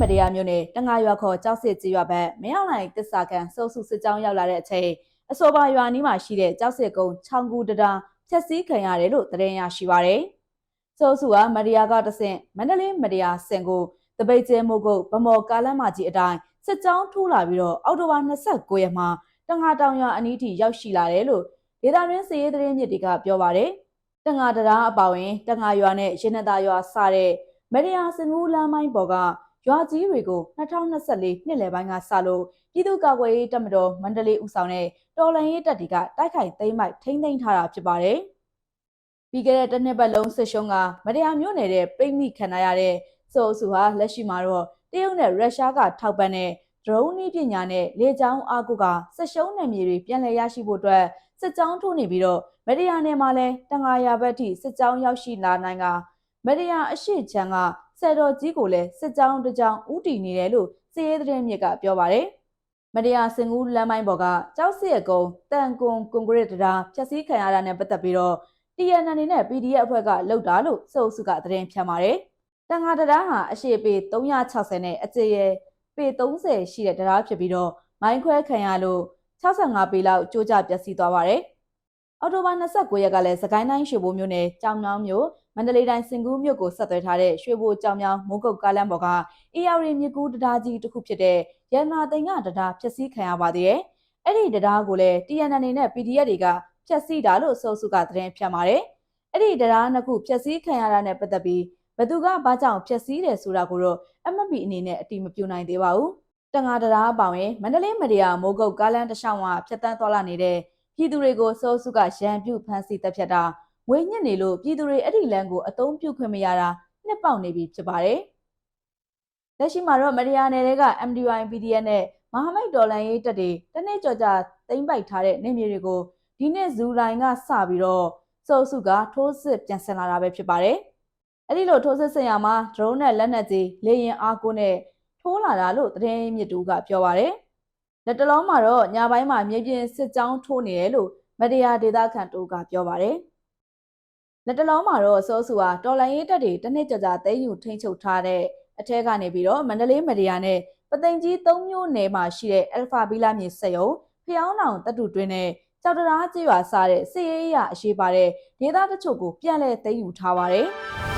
မန္တလေးတိုင်းမတရားမြို့နယ်တငါရွာခေါ်ကြောက်စစ်ကြီးရွာဘက်မရောက်နိုင်တစ္ဆာကန်စိုးစုစစ်ကြောင်းရောက်လာတဲ့အချိန်အဆိုပါရွာနီးမှာရှိတဲ့ကြောက်စစ်ကုန်းချောင်းကူတံဖြက်စီးခံရတယ်လို့သတင်းရရှိပါရယ်။စိုးစုကမတရားကတဆင့်မန္တလေးမတရားစင်ကိုတပိတ်ကျဲမိုးကုတ်ဗမော်ကားလမ်းမကြီးအတိုင်းစစ်ကြောင်းထိုးလာပြီးတော့အောက်တိုဘာ29ရက်မှာတငါတောင်ရွာအနီးထိရောက်ရှိလာတယ်လို့ဒေသတွင်းစည်ရေးသတင်းမြစ်တွေကပြောပါရယ်။တငါတရားအပါဝင်တငါရွာနဲ့ရင်းနှသာရွာစတဲ့မတရားစင်ကူးလမ်းမိုင်းပေါ်က ရွာကြီးတွေကို2024နှစ်လယ်ပိုင်းကစလို့ပြည်သူ့ကာကွယ်ရေးတပ်မတော်မန္တလေးဦးဆောင်တဲ့တော်လှန်ရေးတပ်တွေကတိုက်ခိုက်သိမ်းပိုက်ထိန်းသိမ်းထားတာဖြစ်ပါတယ်။ပြီးခဲ့တဲ့တစ်နှစ်ပတ်လုံးစစ်ရှုံးကမတရားမျိုးနယ်တဲ့ပိတ်မိခံရတဲ့စိုးအစုဟာလက်ရှိမှာတော့တရုတ်နဲ့ရုရှားကထောက်ပံ့တဲ့ drone နည်းပညာနဲ့လေကြောင်းအားကိုကစစ်ရှုံးနယ်မြေတွေပြန်လည်ရရှိဖို့အတွက်စစ်ကြောင်းထိုးနေပြီးတော့မတရားနယ်မှာလဲတန်ငါရာဘက်ထိစစ်ကြောင်းရောက်ရှိလာနိုင်က မတရားအရှိချမ်းကဆယ်တော်ကြီးကိုလည်းစစ်ကြောင်းတစ်ကြောင်းဥတီနေတယ်လို့စီးရဲသတင်းမြစ်ကပြောပါတယ်။မတရားစင်ကူးလမ်းမိုင်းပေါ်ကကြောက်စစ်ရကုန်းတန်ကွန်ကွန်ကရစ်တရားဖြတ်စည်းခံရတာနဲ့ပတ်သက်ပြီးတော့ TNN နဲ့ PDF အဖွဲ့ကလှုပ်တာလို့စုပ်စုကသတင်းဖြန့်ပါတယ်။တန်ခါတရားဟာအရှိပေ360နဲ့အကျေရပေ30ရှိတဲ့တရားဖြစ်ပြီးတော့မိုင်းခွဲခံရလို့65ပေလောက်ကြိုးကြပျက်စီးသွားပါတယ်။ အော်တိုဘာ29ရက်ကလည်းစကိုင်းတိုင်းရွှေဘိုမြို့နယ်ကြောင်မြောင်းမြို့မန္တလေးတိုင်းစင်ကူးမြို့ကိုဆက်သွယ်ထားတဲ့ရွှေဘိုကြောင်မြောင်းမိုးကုတ်ကားလမ်းပေါ်ကအေယာရီမြကူးတရားကြီးတစ်ခုဖြစ်တဲ့ရန်နာသိန်းကတရားဖျက်ဆီးခံရပါသေးတယ်။အဲ့ဒီတရားကိုလည်း TNN နဲ့ PDF တွေကဖျက်ဆီးတာလို့ဆိုစုကသတင်းဖြန့်ပါတယ်။အဲ့ဒီတရားနှစ်ခုဖျက်ဆီးခံရတာနဲ့ပတ်သက်ပြီးဘသူကဘာကြောင့်ဖျက်ဆီးတယ်ဆိုတာကိုတော့ MFP အနေနဲ့အတိမပြုနိုင်သေးပါဘူး။တငါတရားအပောင်ရင်မန္တလေးမဒီယာမိုးကုတ်ကားလမ်းတစ်လျှောက်ကဖျက်တမ်းသွားလာနေတဲ့ ပြည်သူတွေကိုစိုးစုကရန်ပြုတ်ဖမ်းဆီးတပ်ဖြတ်တာငွေညစ်နေလို့ပြည်သူတွေအဲ့ဒီလမ်းကိုအသုံးပြုခွင့်မရတာနှစ်ပေါက်နေပြီဖြစ်ပါတယ်။လက်ရှိမှာတော့မဒီယာနယ်တွေက MDY PDN နဲ့မဟာမိတ်ဒေါ်လန်ရေးတပ်တွေတနေ့ကြော်ကြာသိမ်းပိုက်ထားတဲ့နေမြေတွေကိုဒီနေ့ဇူလိုင်ကစပြီးတော့စိုးစုကထိုးစစ်ပြန်ဆင်လာတာပဲဖြစ်ပါတယ်။အဲ့ဒီလိုထိုးစစ်ဆင်ရမှာ drone နဲ့လက်နက်ကြီးလေရင်အားကိုနဲ့ထိုးလာတာလို့သတင်းမြစ်တူကပြောပါတယ်။ လက်တလုံးမှာတော့ညပိုင်းမှာမြေပြင်စစ်ကြောင်းထိုးနေတယ်လို့မတရားဒေသခံတူကပြောပါတယ်။လက်တလုံးမှာတော့စောစုဟာတော်လိုင်းရေးတပ်တွေတစ်နှစ်ကြာကြာသိမ်းယူထိန်းချုပ်ထားတဲ့အထက်ကနေပြီးတော့မန္တလေးမတရားနဲ့ပသိမ်ကြီး၃မျိုးနယ်မှာရှိတဲ့ Alpha Villa မြေစက်ရုံဖျောင်းတောင်တပ်တူတွင်းနဲ့ကြောက်တရားကျေးရွာစားတဲ့စစ်ရေးရအရှိပါတဲ့ဒေသတချို့ကိုပြန်လည်သိမ်းယူထားပါတယ်။